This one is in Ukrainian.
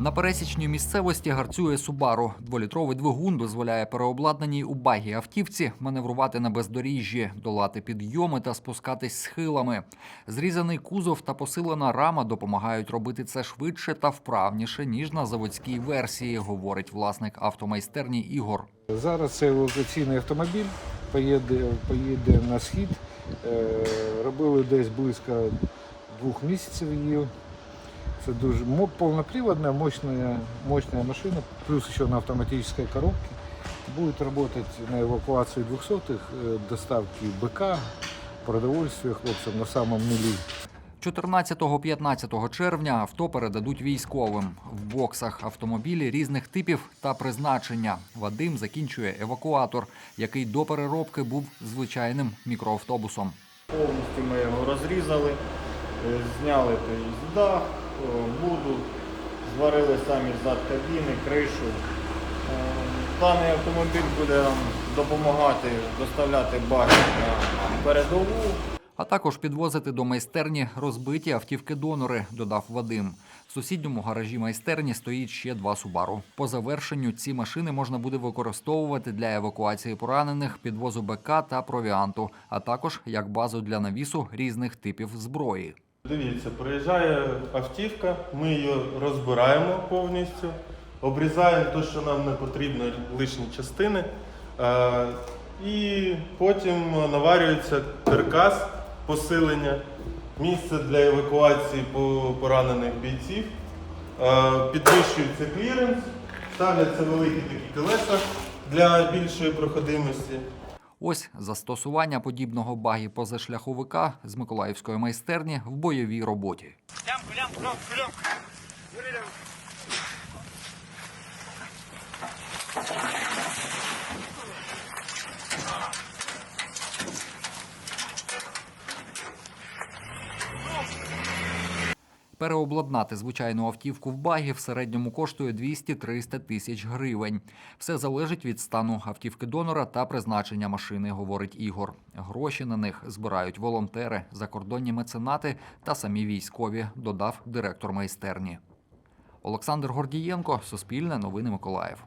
На пересічній місцевості гарцює Субару. Дволітровий двигун дозволяє переобладнаній у багі автівці маневрувати на бездоріжжі, долати підйоми та спускатись схилами. Зрізаний кузов та посилена рама допомагають робити це швидше та вправніше ніж на заводській версії, говорить власник автомайстерні Ігор. Зараз це евакуаційний автомобіль, поїде, поїде на схід. Е, Робили десь близько двох місяців її. Це дуже повноприводна, мощная, мощная машина, плюс ще на автоматической коробке. Будет работать на эвакуацию 200-х, э, доставки БК, продовольствия хлопцам на самом нулі. 14-15 червня авто передадуть військовим в боксах автомобілі різних типів та призначення. Вадим закінчує евакуатор, який до переробки був звичайним мікроавтобусом. Повністю ми його розрізали, е, зняли той дах, е, буду, зварили самі зад кабіни, кришу. Е, Даний автомобіль буде допомагати доставляти баги на передову. А також підвозити до майстерні розбиті автівки-донори, додав Вадим. В сусідньому гаражі майстерні стоїть ще два Субару. По завершенню ці машини можна буде використовувати для евакуації поранених, підвозу БК та провіанту, а також як базу для навісу різних типів зброї. Дивіться, приїжджає автівка, ми її розбираємо повністю, обрізаємо те, що нам не потрібно, лишні частини. Е, і потім наварюється каркас посилення, місце для евакуації поранених бійців. Е, підвищується кліренс, ставляться великі такі колеса для більшої проходимості. Ось застосування подібного багі позашляховика з миколаївської майстерні в бойовій роботі. Переобладнати звичайну автівку в багі в середньому коштує 200-300 тисяч гривень. Все залежить від стану автівки донора та призначення машини, говорить Ігор. Гроші на них збирають волонтери, закордонні меценати та самі військові, додав директор майстерні. Олександр Гордієнко, Суспільне новини Миколаїв.